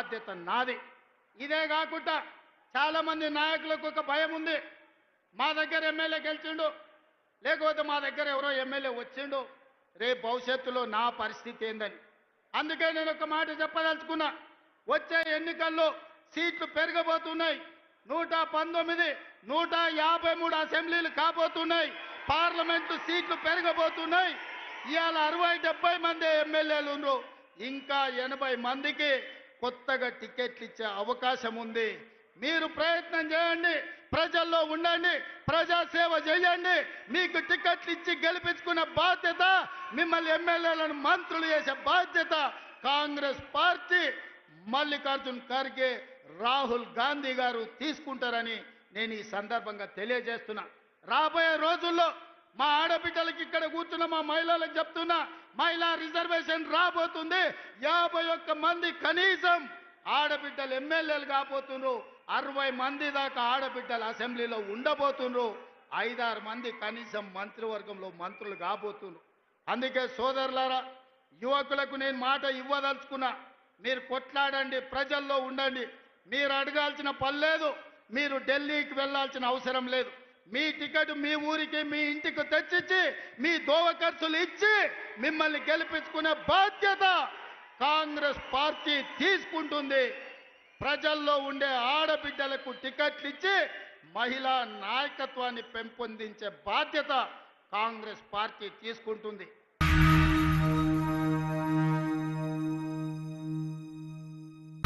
బాధ్యత నాది. ఇదే కాకుండా చాలామంది నాయకులకు ఒక భయం ఉంది. మా దగ్గర ఎమ్మెల్యే గెలిచిండు. లేకపోతే మా దగ్గర ఎవరో ఎమ్మెల్యే వచ్చిండు. రేపు భవిష్యత్తులో నా పరిస్థితి ఏందని. అందుకే నేను ఒక మాట చెప్పదలుచుకున్నా. వచ్చే ఎన్నికల్లో సీట్లు పెరగబోతున్నాయి. నూట పంతొమ్మిది నూట యాభై మూడు అసెంబ్లీలు కాబోతున్నాయి. పార్లమెంటు సీట్లు పెరగబోతున్నాయి. ఇవాళ అరవై డెబ్బై మంది ఎమ్మెల్యేలు ఉన్నారు ఇంకా ఎనభై మందికి కొత్తగా టికెట్లు ఇచ్చే అవకాశం ఉంది. మీరు ప్రయత్నం చేయండి. ప్రజల్లో ఉండండి. ప్రజాసేవ చేయండి. మీకు టికెట్లు ఇచ్చి గెలిపించుకునే బాధ్యత మిమ్మల్ని ఎమ్మెల్యేలను మంత్రులు చేసే బాధ్యత కాంగ్రెస్ పార్టీ మల్లికార్జున్ ఖర్గే రాహుల్ గాంధీ గారు తీసుకుంటారని నేను ఈ సందర్భంగా తెలియజేస్తున్నా. రాబోయే రోజుల్లో మా ఆడబిడ్డలకి ఇక్కడ కూర్చున్న మా మహిళలకు చెప్తున్నా మహిళా రిజర్వేషన్ రాబోతుంది. యాభై ఒక్క మంది కనీసం ఆడబిడ్డలు ఎమ్మెల్యేలు కాబోతున్నారు అరవై మంది దాకా ఆడబిడ్డలు అసెంబ్లీలో ఉండబోతున్నారు ఐదారు మంది కనీసం మంత్రివర్గంలో మంత్రులు కాబోతున్నారు అందుకే సోదరులారా యువకులకు నేను మాట ఇవ్వదలుచుకున్నా మీరు కొట్లాడండి ప్రజల్లో ఉండండి. మీరు అడగాల్సిన పని లేదు మీరు ఢిల్లీకి వెళ్ళాల్సిన అవసరం లేదు. మీ టికెట్ మీ ఊరికి మీ ఇంటికి తెచ్చిచ్చి మీ దోవ ఖర్చులు ఇచ్చి మిమ్మల్ని గెలిపించుకునే బాధ్యత కాంగ్రెస్ పార్టీ తీసుకుంటుంది. ప్రజల్లో ఉండే ఆడబిడ్డలకు టికెట్లు ఇచ్చి మహిళా నాయకత్వాన్ని పెంపొందించే బాధ్యత కాంగ్రెస్ పార్టీ తీసుకుంటుంది.